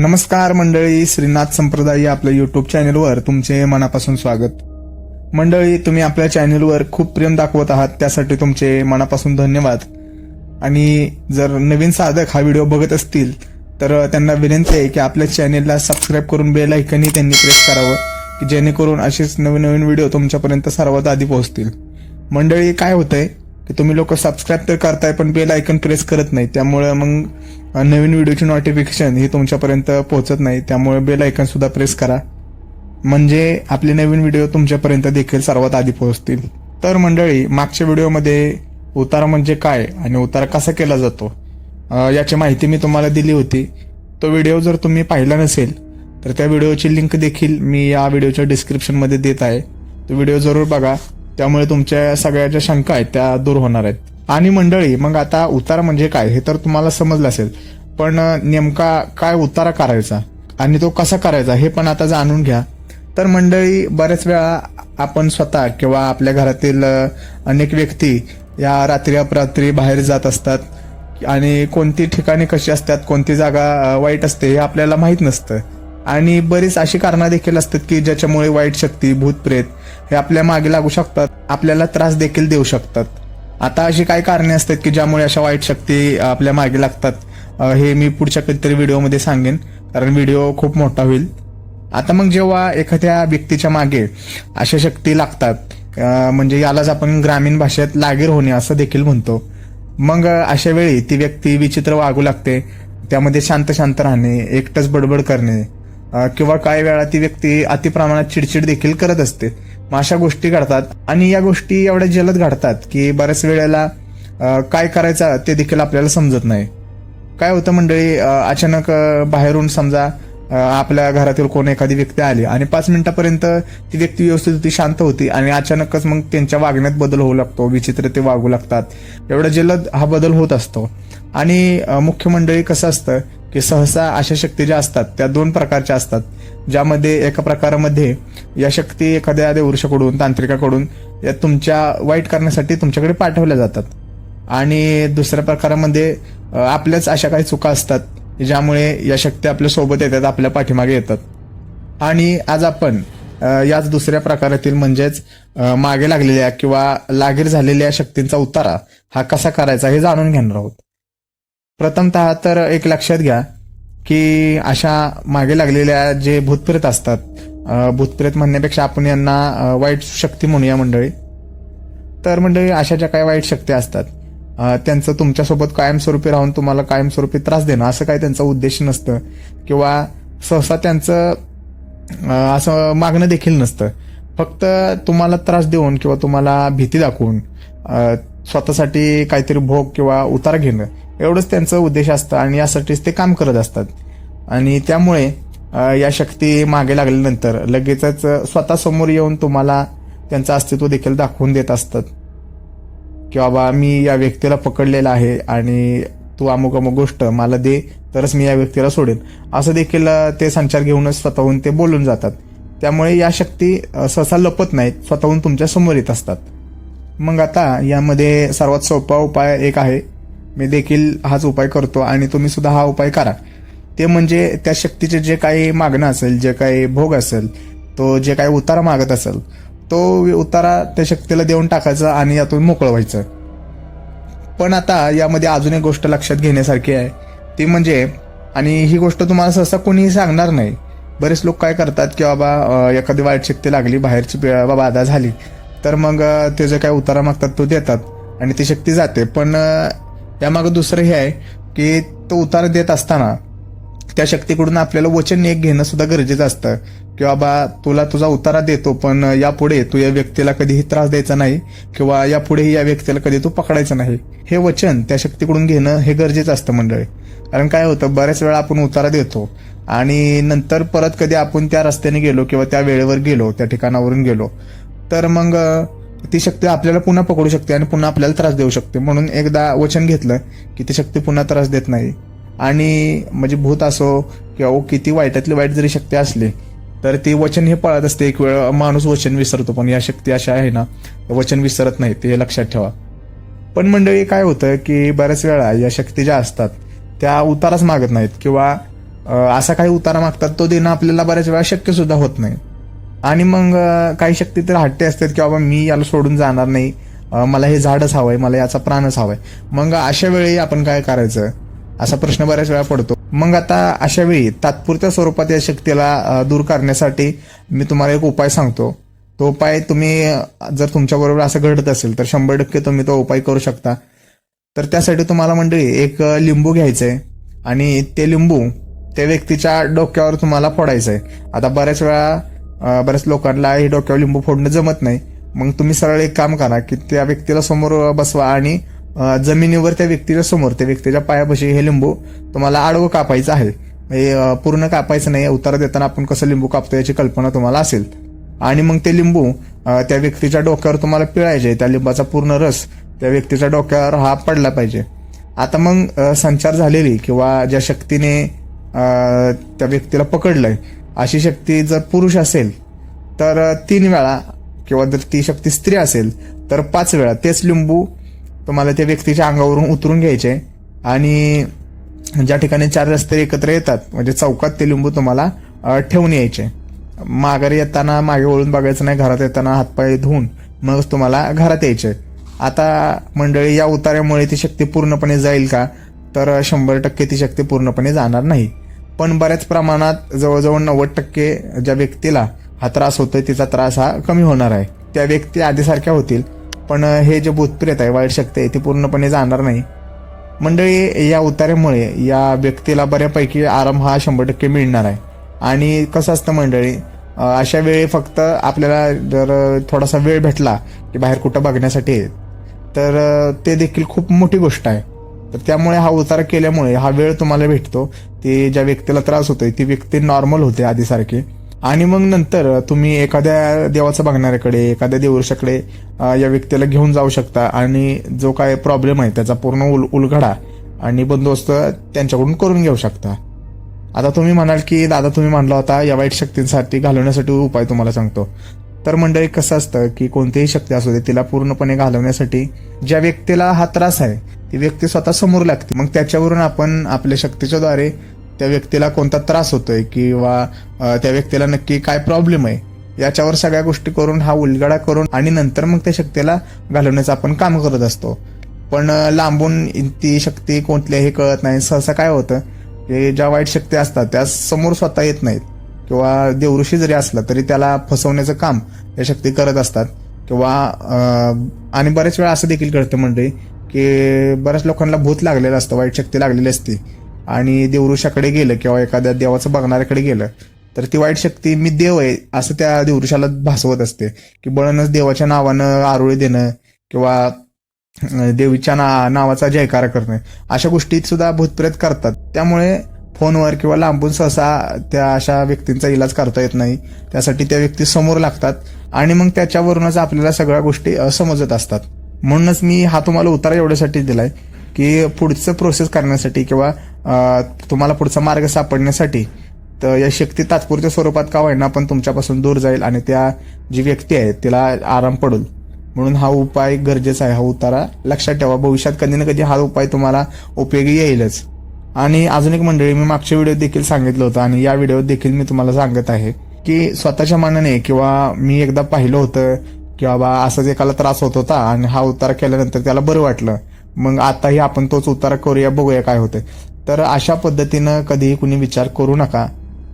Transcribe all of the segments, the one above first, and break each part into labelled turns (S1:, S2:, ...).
S1: नमस्कार मंडळी श्रीनाथ संप्रदाय आपल्या युट्यूब चॅनलवर तुमचे मनापासून स्वागत. मंडळी तुम्ही आपल्या चॅनलवर खूप प्रेम दाखवत आहात त्यासाठी तुमचे मनापासून धन्यवाद. आणि जर नवीन साधक हा व्हिडिओ बघत असतील तर त्यांना विनंती आहे की आपल्या चॅनेलला सबस्क्राईब करून बेल ऐकनही त्यांनी प्रेस करावं की जेणेकरून असेच नवीन नवीन व्हिडिओ तुमच्यापर्यंत सर्वात आधी पोहोचतील. मंडळी काय होतंय की तुम्ही लोक सबस्क्राईब तर करताय पण बेल ऐकन प्रेस करत नाही त्यामुळे मग नवीन व्हिडिओची नोटिफिकेशन ही तुमच्यापर्यंत पोहोचत नाही त्यामुळे बेल आयकन सुद्धा प्रेस करा. म्हणजे आपले नवीन व्हिडिओ तुमच्यापर्यंत देखील सर्वात आधी पोहोचतील. तर मंडळी मागच्या व्हिडिओमध्ये उतारा म्हणजे काय आणि उतारा कसा केला जातो? याची माहिती मी तुम्हाला दिली होती. तो व्हिडिओ जर तुम्ही पाहिला नसेल तर त्या व्हिडिओची लिंक देखील मी या व्हिडिओच्या डिस्क्रिप्शनमध्ये देत आहे. तो व्हिडिओ जरूर बघा. त्यामुळे तुमच्या सगळ्या ज्या शंका आहेत त्या दूर होणार आहेत. आणि मंडळी मग आता उतारा म्हणजे काय? हे तर तुम्हाला समजलं असेल. पण नेमका काय उतारा करायचा? आणि तो कसा करायचा? हे पण आता जाणून घ्या. तर मंडळी बऱ्याच वेळा आपण स्वतः किंवा आपल्या घरातील अनेक व्यक्ती या रात्री अपरात्री बाहेर जात असतात. आणि कोणती ठिकाणी कशी असतात कोणती जागा वाईट असते हे आपल्याला माहीत नसतं. आणि बरीच अशी कारणं देखील असतात की ज्याच्यामुळे वाईट शक्ती भूतप्रेत हे आपल्या मागे लागू शकतात. आपल्याला त्रास देखील देऊ शकतात. आता अशी काही कारणे असतात की ज्यामुळे अशा वाईट शक्ती आपल्या मागे लागतात. हे मी पुढच्या कधीतरी व्हिडिओमध्ये सांगेन कारण व्हिडिओ खूप मोठा होईल. आता मग जेव्हा एखाद्या व्यक्तीच्या मागे अशा शक्ती लागतात म्हणजे यालाच आपण ग्रामीण भाषेत लागीर होणे असं देखील म्हणतो. मग अशा वेळी ती व्यक्ती विचित्र वागू लागते त्यामध्ये शांत शांत राहणे एकटंच बडबड करणे किंवा काही वेळा ती व्यक्ती अतिप्रमाणात चिडचिड देखील करत असते. मग अशा गोष्टी घडतात. आणि या गोष्टी एवढ्या जलद घडतात की बऱ्याच वेळेला काय करायचं ते देखील आपल्याला समजत नाही. काय होतं मंडळी अचानक बाहेरून समजा आपल्या घरातील कोण एखादी व्यक्ती आली आणि पाच मिनिटापर्यंत ती व्यक्ती व्यवस्थित होती शांत होती आणि अचानकच मग त्यांच्या वागण्यात बदल होऊ लागतो विचित्र ते वागू लागतात. एवढा जलद हा बदल होत असतो. आणि मुख्य मंडळी कसं असतं की सहसा अशा शक्ती ज्या असतात त्या दोन प्रकारच्या असतात. ज्यामध्ये एका प्रकारामध्ये या शक्ती एखाद्या देवृषाकडून तांत्रिकाकडून या तुमच्या वाईट करण्यासाठी तुमच्याकडे पाठवल्या जातात. आणि दुसऱ्या प्रकारामध्ये आपल्याच अशा काही चुका असतात ज्यामुळे या शक्ती आपल्यासोबत येतात आपल्या पाठीमागे येतात. आणि आज आपण याच दुसऱ्या प्रकारातील म्हणजेच मागे लागलेल्या किंवा लागीर झालेल्या शक्तींचा उतारा हा कसा करायचा हे जाणून घेणार आहोत. प्रथमतः तर एक लक्षात घ्या की अशा मागे लागलेल्या जे भूतप्रेत असतात भूतप्रेत म्हणण्यापेक्षा आपण यांना वाईट शक्ती म्हणूया मंडळी. तर मंडळी अशा ज्या काही वाईट शक्ती असतात त्यांचं तुमच्यासोबत कायमस्वरूपी राहून तुम्हाला कायमस्वरूपी त्रास देणं असं काही त्यांचा उद्देश नसतं. किंवा सहसा त्यांचं असं मागणं देखील नसतं. फक्त तुम्हाला त्रास देऊन किंवा तुम्हाला भीती दाखवून स्वतःसाठी काहीतरी भोग किंवा उतार घेणं एवढंच त्यांचं उद्देश असतं आणि यासाठीच ते काम करत असतात. आणि त्यामुळे या शक्ती मागे लागल्यानंतर लगेचच स्वतः समोर येऊन तुम्हाला त्यांचं अस्तित्व देखील दाखवून देत असतात. की बाबा मी या व्यक्तीला पकडलेला आहे आणि तू अमुक अमुक गोष्ट मला दे तरच मी या व्यक्तीला सोडेन. असं देखील ते संचार घेऊनच स्वतःहून ते बोलून जातात. त्यामुळे या शक्ती सहसा लपत नाहीत स्वतःहून तुमच्यासमोर येत असतात. मग आता यामध्ये सर्वात सोपा उपाय एक आहे. मी देखील हाच उपाय करतो आणि तुम्ही सुद्धा हा उपाय करा. ते म्हणजे त्या शक्तीचे जे काही मागणं असेल जे काही भोग असेल तो जे काही उतारा मागत असेल तो उतारा त्या शक्तीला देऊन टाकायचा आणि यातून मोकळं व्हायचं. पण आता यामध्ये अजून एक गोष्ट लक्षात घेण्यासारखी आहे. ती म्हणजे आणि ही गोष्ट तुम्हाला सहसा कोणीही सांगणार नाही. बरेच लोक काय करतात की बाबा एखादी वाईट शक्ती लागली बाहेरची बाबा बाधा झाली तर मग ते जे काय उतारा मागतात तो देतात आणि ती शक्ती जाते. पण त्यामागं दुसरं हे आहे की तो उतारा देत असताना त्या शक्तीकडून आपल्याला वचन एक घेणं सुद्धा गरजेचं असतं. की बाबा तुला तुझा उतारा देतो पण यापुढे तू या व्यक्तीला कधीही त्रास द्यायचा नाही किंवा यापुढेही या व्यक्तीला कधी तू पकडायचं नाही. हे वचन त्या शक्तीकडून घेणं हे गरजेचं असतं मंडळी. कारण काय होतं बऱ्याच वेळा आपण उतारा देतो आणि नंतर परत कधी आपण त्या रस्त्याने गेलो किंवा त्या वेळेवर गेलो त्या ठिकाणावरून गेलो. तर मग ती शक्ती आपल्याला पुन्हा पकडू शकते आणि पुन्हा आपल्याला त्रास देऊ शकते. म्हणून एकदा वचन घेतलं की ती शक्ती पुन्हा त्रास देत नाही. आणि म्हणजे भूत असो किंवा किती वाईटातली वाईट जरी शक्ती असली तर ती वचन हे पळत असते. एक वेळ माणूस वचन विसरतो पण या शक्ती अशा आहे ना वचन विसरत नाही ते लक्षात ठेवा. पण मंडळी काय होतं की बऱ्याच वेळा या शक्ती ज्या असतात त्या उताराच मागत नाहीत. किंवा असा काही उतारा मागतात तो देणं आपल्याला बऱ्याच वेळा शक्य सुद्धा होत नाही. आणि मग काही शक्ती तर हट्टे असतात की बाबा मी याला सोडून जाणार नाही. मला हे झाडच हवंय मला याचा प्राणच हवाय. मग अशा वेळी आपण काय करायचं? असा प्रश्न बऱ्याच वेळा पडतो. मग आता अशा वेळी तात्पुरत्या स्वरूपात या शक्तीला दूर करण्यासाठी मी तुम्हाला एक उपाय सांगतो. तो उपाय तुम्ही जर तुमच्याबरोबर असं घडत असेल तर शंभर टक्के तुम्ही तो उपाय करू शकता. तर त्यासाठी तुम्हाला मंडळी एक लिंबू लिंबू घ्यायचंय. आणि ते लिंबू त्या व्यक्तीच्या डोक्यावर तुम्हाला फोडायचंय आता बऱ्याच वेळा बऱ्याच लोकांना हे डोक्यावर लिंबू फोडणं जमत नाही. मग तुम्ही सरळ एक काम करा की त्या व्यक्तीला समोर बसवा आणि जमिनीवर त्या व्यक्तीच्या समोर त्या व्यक्तीच्या पायापाशी हे लिंबू तुम्हाला आडवं कापायचं आहे. हे पूर्ण कापायचं नाही उतारा देताना आपण कसं लिंबू कापतो याची कल्पना तुम्हाला असेल. आणि मग ते लिंबू त्या व्यक्तीच्या डोक्यावर तुम्हाला पिळायचे त्या लिंबाचा पूर्ण रस त्या व्यक्तीच्या डोक्यावर हा पडला पाहिजे. आता मग संचार झालेली किंवा ज्या शक्तीने त्या व्यक्तीला पकडलंय अशी शक्ती जर पुरुष असेल तर तीन वेळा किंवा जर ती शक्ती स्त्री असेल तर पाच वेळा. तेच लिंबू तुम्हाला त्या व्यक्तीच्या अंगावरून उतरून घ्यायचे आणि ज्या ठिकाणी चार रस्ते एकत्र येतात म्हणजे चौकात ते लिंबू तुम्हाला ठेवून यायचे. माघारी येताना मागे वळून बघायचं नाही घरात येताना हातपाय धुवून मगच तुम्हाला घरात यायचे. आता मंडळी या उतार्यामुळे ती शक्ती पूर्णपणे जाईल का? तर शंभर टक्के ती शक्ती पूर्णपणे जाणार नाही. पण बऱ्याच प्रमाणात जवळजवळ नव्वद टक्के ज्या व्यक्तीला हा त्रास होतोय तिचा त्रास हा कमी होणार आहे. त्या व्यक्ती आधीसारख्या होतील. पण हे जे भूतप्रेत आहे वाईट शक्ती आहे ती पूर्णपणे जाणार नाही. मंडळी या उतार्यामुळे या व्यक्तीला बऱ्यापैकी आराम हा शंभर टक्के मिळणार आहे. आणि कसं असतं मंडळी अशा वेळी फक्त आपल्याला जर थोडासा वेळ भेटला की बाहेर कुठं बघण्यासाठी तर ते देखील खूप मोठी गोष्ट आहे. तर त्यामुळे हा उतारा केल्यामुळे हा वेळ तुम्हाला भेटतो. ते ज्या व्यक्तीला त्रास होतोय ती व्यक्ती नॉर्मल होते आधीसारखी. आणि मग नंतर तुम्ही एखाद्या देवाचं बघणाऱ्याकडे एखाद्या देवऋषाकडे या व्यक्तीला घेऊन जाऊ शकता. आणि जो काय प्रॉब्लेम आहे त्याचा पूर्ण उल उलगडा आणि बंदोबस्त त्यांच्याकडून करून घेऊ शकता. आता तुम्ही म्हणाल की दादा तुम्ही म्हणला होता या वाईट शक्तींसाठी घालवण्यासाठी उपाय तुम्हाला सांगतो. तर मंडळी कसं असतं की कोणतीही शक्ती असू दे तिला पूर्णपणे घालवण्यासाठी ज्या व्यक्तीला हा त्रास आहे ती व्यक्ती स्वतः समोर लागते. मग त्याच्यावरून आपण आपल्या शक्तीच्याद्वारे त्या व्यक्तीला कोणता त्रास होतोय किंवा त्या व्यक्तीला नक्की काय प्रॉब्लेम आहे याच्यावर सगळ्या गोष्टी करून हा उलगडा करून आणि नंतर मग त्या शक्तीला घालवण्याचं आपण काम करत असतो. पण लांबून ती शक्ती कोणत्याही कळत नाही. सहसा काय होतं की ज्या वाईट शक्ती असतात त्या समोर स्वतः येत नाहीत. किंवा देवऋषी जरी असला तरी त्याला फसवण्याचं काम या शक्ती करत असतात. किंवा आणि बरेच वेळा असं देखील कळतं म्हणजे की बऱ्याच लोकांना भूत लागलेलं असतं वाईट शक्ती लागलेली असते. आणि देवऋषाकडे गेलं किंवा एखाद्या देवाचं बघणाऱ्याकडे गेलं तर ती वाईट शक्ती मी देव आहे असं त्या देवऋषाला भासवत असते. की बळणच देवाच्या नावानं आरोळी देणं किंवा देवीच्या ना नावाचा जयकार करणं अशा गोष्टीत सुद्धा भूतप्रेत करतात. त्यामुळे फोनवर किंवा लांबून सहसा त्या अशा व्यक्तींचा इलाज करता येत नाही. त्यासाठी त्या व्यक्ती समोर लागतात आणि मग त्याच्यावरूनच आपल्याला सगळ्या गोष्टी समजत असतात. म्हणूनच मी हा तुम्हाला उतारा एवढ्यासाठी दिलाय की पुढचं प्रोसेस करण्यासाठी किंवा तुम्हाला पुढचा मार्ग सापडण्यासाठी तर या शक्ती तात्पुरत्या स्वरूपात का होईना पण तुमच्यापासून दूर जाईल आणि त्या जी व्यक्ती आहे तिला आराम पडेल. म्हणून हा उपाय गरजेचा आहे. हा उतारा लक्षात ठेवा. भविष्यात कधी ना कधी हा उपाय तुम्हाला उपयोगी येईलच. आणि अजून एक मंडळी मी मागच्या व्हिडिओत देखील सांगितलं होतं आणि या व्हिडिओत देखील मी तुम्हाला सांगत आहे की स्वतःच्या मनाने किंवा मी एकदा पाहिलं होतं की बाबा असाच एकाला त्रास होत होता आणि हा उतारा केल्यानंतर त्याला बरं वाटलं मग आताही आपण तोच उतारा करूया बघूया काय होतंय. तर अशा पद्धतीनं कधीही कुणी विचार करू नका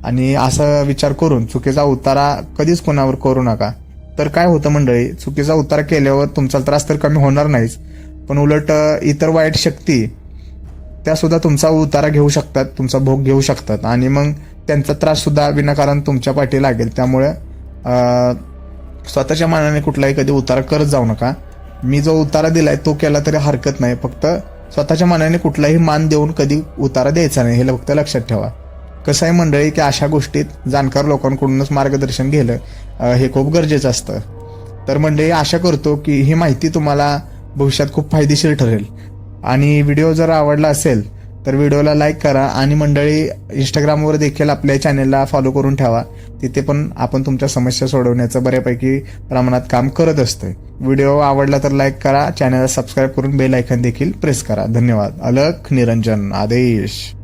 S1: आणि असा विचार करून चुकीचा उतारा कधीच कोणावर करू नका. तर काय होतं मंडळी चुकीचा उतारा केल्यावर तुमचा त्रास तर कमी होणार नाहीच पण उलट इतर वाईट शक्ती त्या सुद्धा तुमचा उतारा घेऊ शकतात तुमचा भोग घेऊ शकतात आणि मग त्यांचा त्रास सुद्धा विनाकारण तुमच्या पाठी लागेल. त्यामुळे स्वतःच्या मनाने कुठलाही कधी उतारा करत जाऊ नका. मी जो उतारा दिलाय तो केला तरी हरकत नाही. फक्त स्वतःच्या मनाने कुठलाही मान देऊन कधी उतारा द्यायचा नाही हे फक्त लक्षात ठेवा. कसं आहे मंडळी की अशा गोष्टीत जाणकार लोकांकडूनच मार्गदर्शन घेणं हे खूप गरजेचं असतं. तर मंडळी आशा करतो की ही माहिती तुम्हाला भविष्यात खूप फायदेशीर ठरेल. आणि व्हिडिओ जर आवडला असेल तर व्हिडिओला लाईक करा आणि मंडळी इंस्टाग्रामवर देखील आपल्या चॅनेलला फॉलो करून ठेवा. तिथे पण आपण तुमच्या समस्या सोडवण्याचं बऱ्यापैकी प्रमाणात काम करत असतोय. व्हिडिओ आवडला तर लाईक करा. चॅनलला सबस्क्राईब करून बेल आयकन देखील प्रेस करा. धन्यवाद. अलख निरंजन. आदेश.